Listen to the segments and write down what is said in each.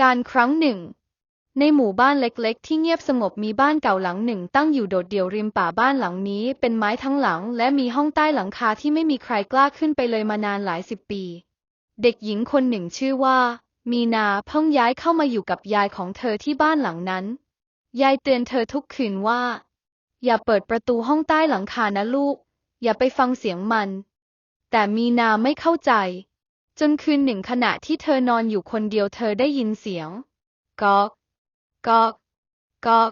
การครั้งหนึ่ง ในหมู่บ้านเล็กๆ ที่เงียบสงบมีบ้านเก่าหลังหนึ่ง ตั้งอยู่โดดเดี่ยวริมป่าบ้านหลังนี้ เป็นไม้ทั้งหลัง และมีห้องใต้หลังคาที่ไม่มีใครกล้าขึ้นไปเลยมานานหลายสิบปี เด็กหญิงคนหนึ่งชื่อว่า มีนาเพิ่งย้ายเข้ามาอยู่กับยายของเธอที่บ้านหลังนั้น ยายเตือนเธอทุกคืนว่า อย่าเปิดประตูห้องใต้หลังคานะลูก อย่าไปฟังเสียงมัน แต่มีนาไม่เข้าใจ จนคืนหนึ่งขณะที่เธอนอนอยู่คนเดียวเธอได้ยินเสียงก๊อกก๊อกก๊อก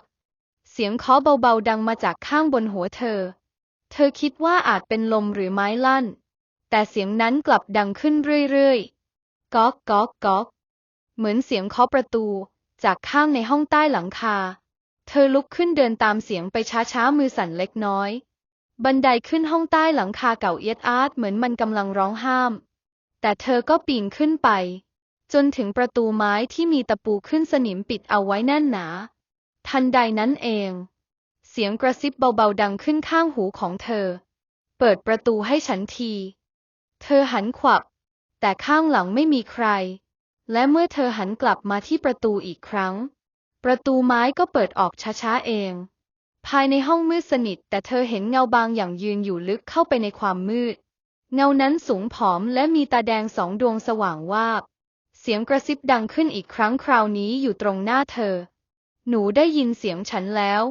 เสียงเคาะเบาๆดังมาจากข้างบนหัวเธอ เธอคิดว่าอาจเป็นลมหรือไม้ลั่น แต่เสียงนั้นกลับดังขึ้นเรื่อยๆก๊อกก๊อกก๊อกเหมือนเสียงเคาะประตู จากข้างในห้องใต้หลังคา เธอลุกขึ้นเดินตามเสียงไปช้าๆมือสั่นเล็กน้อย บันไดขึ้นห้องใต้หลังคาเก่าเอียดอาร์ตเหมือนมันกำลังร้องห้าม แต่เธอก็ปีนขึ้นไป จนถึงประตูไม้ที่มีตะปูขึ้นสนิมปิดเอาไว้แน่นหนา ทันใดนั้นเอง เสียงกระซิบเบาๆดังขึ้นข้างหูของเธอ เปิดประตูให้ฉันที เธอหันขวับ แต่ข้างหลังไม่มีใคร และเมื่อเธอหันกลับมาที่ประตูอีกครั้ง ประตูไม้ก็เปิดออกช้าๆเอง ภายในห้องมืดสนิทแต่เธอเห็นเงาบางอย่างยืนอยู่ลึกเข้าไปในความมืด เงานั้นสูงผอมและมีตาแดงสองดวงสว่างวาบ เสียงกระซิบดังขึ้นอีกครั้งคราวนี้อยู่ตรงหน้าเธอ หนูได้ยินเสียงฉันแล้ว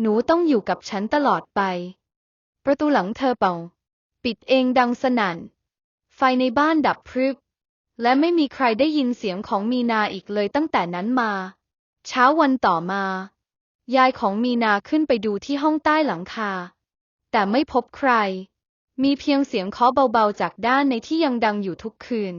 หนูต้องอยู่กับฉันตลอดไป ประตูหลังเธอเป่า ปิดเองดังสนั่น ไฟในบ้านดับพรึบ และไม่มีใครได้ยินเสียงของมีนาอีกเลยตั้งแต่นั้นมา เช้าวันต่อมา ยายของมีนาขึ้นไปดูที่ห้องใต้หลังคา แต่ไม่พบใคร มีเพียงเสียงเคาะเบาๆจากด้านในที่ยังดังอยู่ทุกคืน